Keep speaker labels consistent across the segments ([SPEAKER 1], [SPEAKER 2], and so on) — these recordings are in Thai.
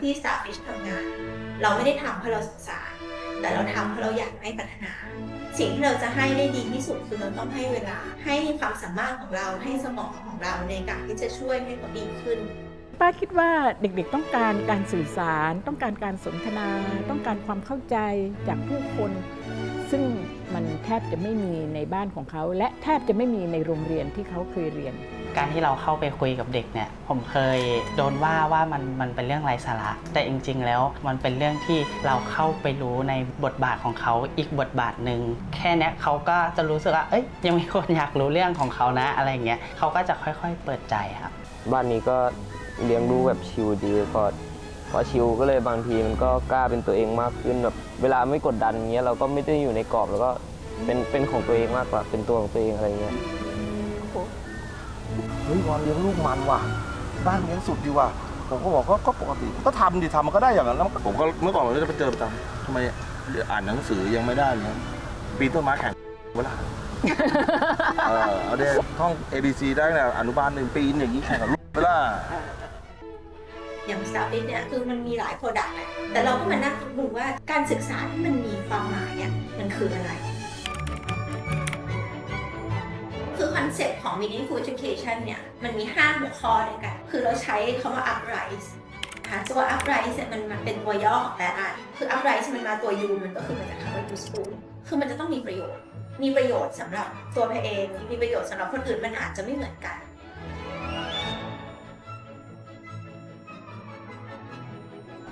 [SPEAKER 1] ที่ Starfish ทำงาน เราไม่ได้ทำเพราะเราสงสาร แต่เราทำเพราะเราอยากให้พัฒนา สิ่งที่เราจะให้ได้ดีที่สุดคือเราต้องให้เวลา ให้ความสามารถของเรา ให้สมองของเราในการที่จะช่วยให้เขาดีขึ้น
[SPEAKER 2] ป้าคิดว่าเด็กๆต้องการการสื่อสาร ต้องการการสนทนา ต้องการความเข้าใจจากผู้คน ซึ่งมันแทบจะไม่มีในบ้านของเขา และแทบจะไม่มีในโรงเรียนที่เขาเคยเรียน
[SPEAKER 3] การที่เราเข้าไปคุยกับเด็กเนี่ย ผมเคยโดนว่าว่ามันมันเป็นเรื่องไร้สาระ แต่จริง ๆ แล้วมันเป็นเรื่องที่เราเข้าไปรู้ในบทบาทของเขาอีกบทบาทหนึ่งแค่นี้เขาก็จะรู้สึกว่าเอ้ยยังมีคนอยากรู้เรื่องของเขานะอะไรเงี้ยเขาก็จะค่อยๆ เปิดใจครับ
[SPEAKER 4] บ้านนี้ก็เลี้ยงดูแบบชิลดีพอพอชิลก็เลยบางทีมันก็กล้าเป็นตัวเองมากขึ้นแบบเวลาไม่กดดันเงี้ยเราก็ไม่ได้อยู่ในกรอบแล้วก็เป็นเป็นของตัวเองมากกว่าเป็นตัวของตัวเองอะไรเงี้ย
[SPEAKER 5] เฮ้ยวันเลี้ยงลูกมันว่ะบ้านเลี้ยงสุดดีว่ะผมก็บอกก็ก็ปกติก็ทำดิทำมันก็ได้อย่างนั้นแล้วผมก็เมื่อก่อนเราจะไปเจอประจำทำไมเดี๋ยวอ่านหนังสือยังไม่ได้เลยปีนต้นไม้แข่งเวลาเออเอาเดี๋ยวท่อง A B C ได้นะอนุบาลหนึ่งปีนอย่างนี้แข่งกับลูกเวลา
[SPEAKER 1] อย่าง Starfish เนี่ยคือมันมีหลายโปรดักต์แหละแต่เราก็มานั่งดูว่าการศึกษาที่มันมีความหมายเนี่ยมันคืออะไร เซ็ปต์ของ meaningful education เนี่ย มันมี 5 หัวข้อด้วยกัน คือเราใช้คำว่า uprise นะคะตัว uprise เนี่ยมันมันเป็นตัวย่อของแต่อันคือ uprise มันมาตัว u มันก็คือมาจากคำว่า useful คือมันจะต้องมีประโยชน์ มีประโยชน์สำหรับตัวเพเอง มีประโยชน์สำหรับคนอื่นมันอาจจะไม่เหมือนกัน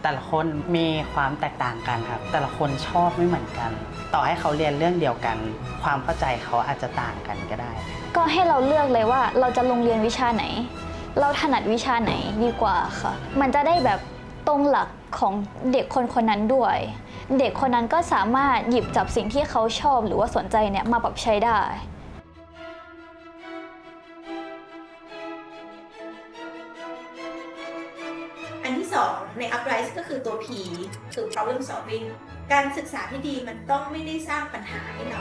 [SPEAKER 3] แต่ละคนมีความแตกต่างกันครับ แต่ละคนชอบไม่เหมือนกัน ต่อให้เขาเรียนเรื่องเดียวกัน ความเข้าใจเขาอาจจะต่างกันก็ได้
[SPEAKER 6] ก็ให้เราเลือกเลยว่าเราจะลงเรียนวิชาไหน เราถนัดวิชาไหนดีกว่าค่ะ มันจะได้แบบตรงหลักของเด็กคนคนนั้นด้วย เด็กคนนั้นก็สามารถหยิบจับสิ่งที่เขาชอบหรือว่าสนใจเนี่ยมาปรับใช้ได้
[SPEAKER 1] อันองใน uprise ก็คือตัว P คือ problem solving การศึกษาที่ดีมันต้องไม่ได้สร้างปัญหาให้เรา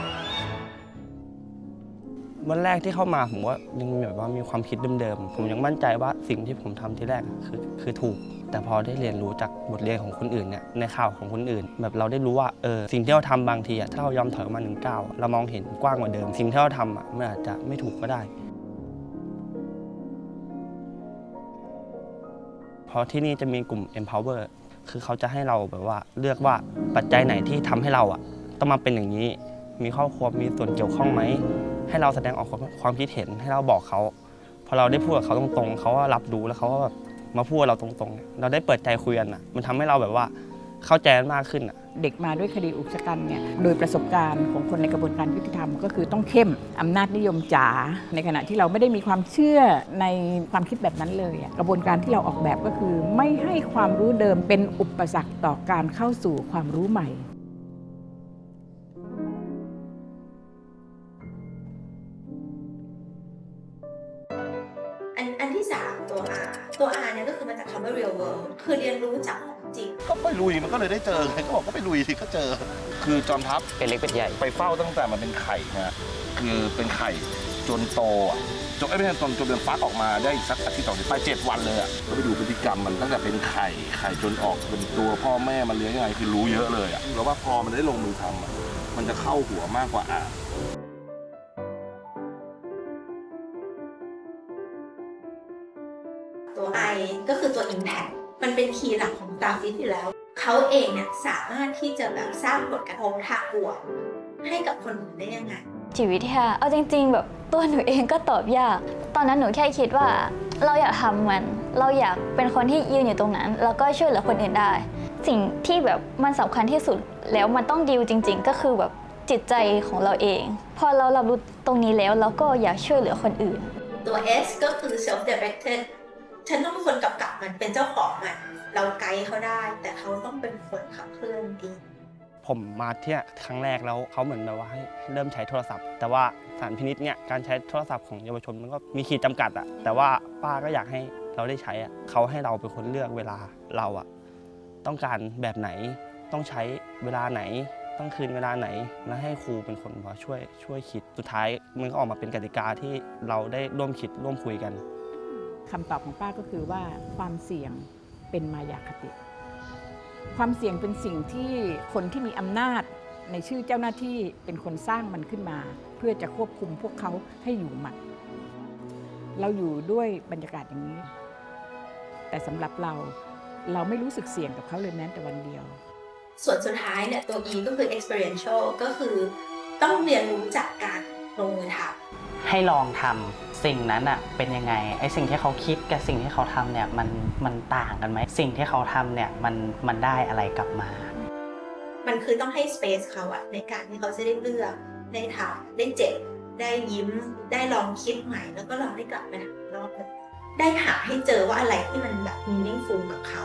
[SPEAKER 7] วันแรกที่เข้ามาผมก็ยังแบบว่ามีความคิดเดิมๆ ผมยังมั่นใจว่าสิ่งที่ผมทำที่แรกคือคือถูก แต่พอได้เรียนรู้จากบทเรียนของคนอื่นเนี่ยในข่าวของคนอื่น แบบเราได้รู้ว่าเออสิ่งที่เราทำบางทีอะถ้าเรายอมถอยออกมาหนึ่งก้าวเรามองเห็นกว้างกว่าเดิม สิ่งที่เราทำอะมันอาจจะไม่ถูกก็ได้ ราะที่นี่จะมีกลุ่ม empower คือเขาจะให้เราแบบว่าเลือกว่าปัจจัยไหนที่ทำให้เราอะต้องมาเป็นอย่างนี้ มีครอบครัวมีส่วนเกี่ยวข้องไหม ให้เราแสดงออกความคิดเห็นให้เราบอกเขาพอเราได้พูดกับเขาตรงๆเขาก็รับรู้แล้วเขาก็แบบมาพูดเราตรงๆ เราได้เปิดใจคุยกันอะ มันทำให้เราแบบว่าเข้าใจกันมากขึ้นอะ
[SPEAKER 2] เด็กมาด้วยคดีอุกชะกันเนี่ยโดยประสบการณ์ของคนในกระบวนการยุติธรรม ก็คือต้องเข้มอำนาจนิยมจ๋าในขณะที่เราไม่ได้มีความเชื่อในความคิดแบบนั้นเลยกระบวนการที่เราออกแบบก็คือ ไม่ให้ความรู้เดิมเป็นอุปสรรคต่อการเข้าสู่ความรู้ใหม่
[SPEAKER 1] อันที่สามตัว R ตัว R เนี่ยก็คือมาจากคำว่า real world คือเรียนรู้จากของ ริง
[SPEAKER 5] ก็ไปลุยมันก็เลยได้เจอไงก็บอกก็ไปลุยสิก็เจอ คือจอมทัพ
[SPEAKER 4] เป็นเล็กเป็นใหญ่
[SPEAKER 5] ไปเฝ้าตั้งแต่มันเป็นไข่นะคือเป็นไข่จนโตอะจนไอ้ไม่ใช่จนจนเป็นฟักออกมาได้สักอาทิตย์สองอาทิตย์ไปเจ็ดวันเลยอะก็ไปดูพฤติกรรมมันตั้งแต่เป็นไข่ไข่จนออกเป็นตัวพ่อแม่มันเลี้ยงยังไงคือรู้เยอะเลยอะแล้วว่าพอมันได้ลงมือทำอะมันจะเข้าหัวมากกว่าอ่าน
[SPEAKER 1] ตัว I ก็คือตัว impact มันเป็นคีย์หลักของตาฟิตอยู่แล้ว เขาเองเนี่ยสามารถที่จะแบบสร้างผลกระทบทางบวกให้กับคนอื่นได้ยังไง
[SPEAKER 6] จิตวิทยาเอาจริง ๆ แบบตัวหนูเองก็ตอบยาก ตอนนั้นหนูแค่คิดว่า เราอยากทำมัน เราอยากเป็นคนที่ยืนอยู่ตรงนั้น แล้วก็ช่วยเหลือคนอื่นได้ สิ่งที่แบบมันสำคัญที่สุดแล้วมันต้องดีลจริง ๆ ก็คือแบบจิตใจของเราเอง พอเรารับรู้ตรงนี้แล้วเราก็อยากช่วยเหลือคนอื่น
[SPEAKER 1] ตัว S ก็คือ self directed ฉันต้องเป็นคนกำกับมันเป็นเจ้าของมันเราไกด์เขาได้ แต่เขาต้องเป็นคนขับเคลื่อนเอง
[SPEAKER 7] ผมมาที่ครั้งแรกแล้วเขาเหมือนแบบว่าให้เริ่มใช้โทรศัพท์ แต่ว่าสารพินิษเนี่ยการใช้โทรศัพท์ของเยาวชนมันก็มีขีดจำกัดอะแต่ว่าป้าก็อยากให้เราได้ใช้อะเขาให้เราเป็นคนเลือกเวลาเราอะต้องการแบบไหนต้องใช้เวลาไหน ต้องคืนเวลาไหนแล้วให้ครูเป็นคนมาช่วยช่วยคิดสุดท้ายมันก็ออกมาเป็นกติกาที่เราได้ร่วมคิดร่วมคุยกัน
[SPEAKER 2] คำตอบของป้าก็คือว่าความเสี่ยงเป็นมายาคติ ความเสี่ยงเป็นสิ่งที่คนที่มีอำนาจในชื่อเจ้าหน้าที่เป็นคนสร้างมันขึ้นมา เพื่อจะควบคุมพวกเขาให้อยู่หมัด เราอยู่ด้วยบรรยากาศอย่างนี้ แต่สำหรับเราเราไม่รู้สึกเสี่ยงกับเขาเลยแม้แต่วันเดียว
[SPEAKER 1] ส่วนสุดท้ายเนี่ยตัว E ก็คือ experiential ก็คือต้องเรียนรู้จากการลงมือทำ
[SPEAKER 3] ให้ลองทำสิ่งนั้นอะเป็นยังไงไอสิ่งที่เขาคิดกับสิ่งที่เขาทำเนี่ยมันมันต่างกันไหมสิ่งที่เขาทำเนี่ยมันมันได้อะไรกลับมา
[SPEAKER 1] มันคือต้องให้ space เขาอะในการที่เขาจะได้เลือกได้ทำได้เจ็บได้ยิ้มได้ลองคิดใหม่ แล้วก็ลองได้กลับไปทำอีกรอบหนึงได้หาให้เจอว่าอะไรที่มันแบบ meaningful กับเขา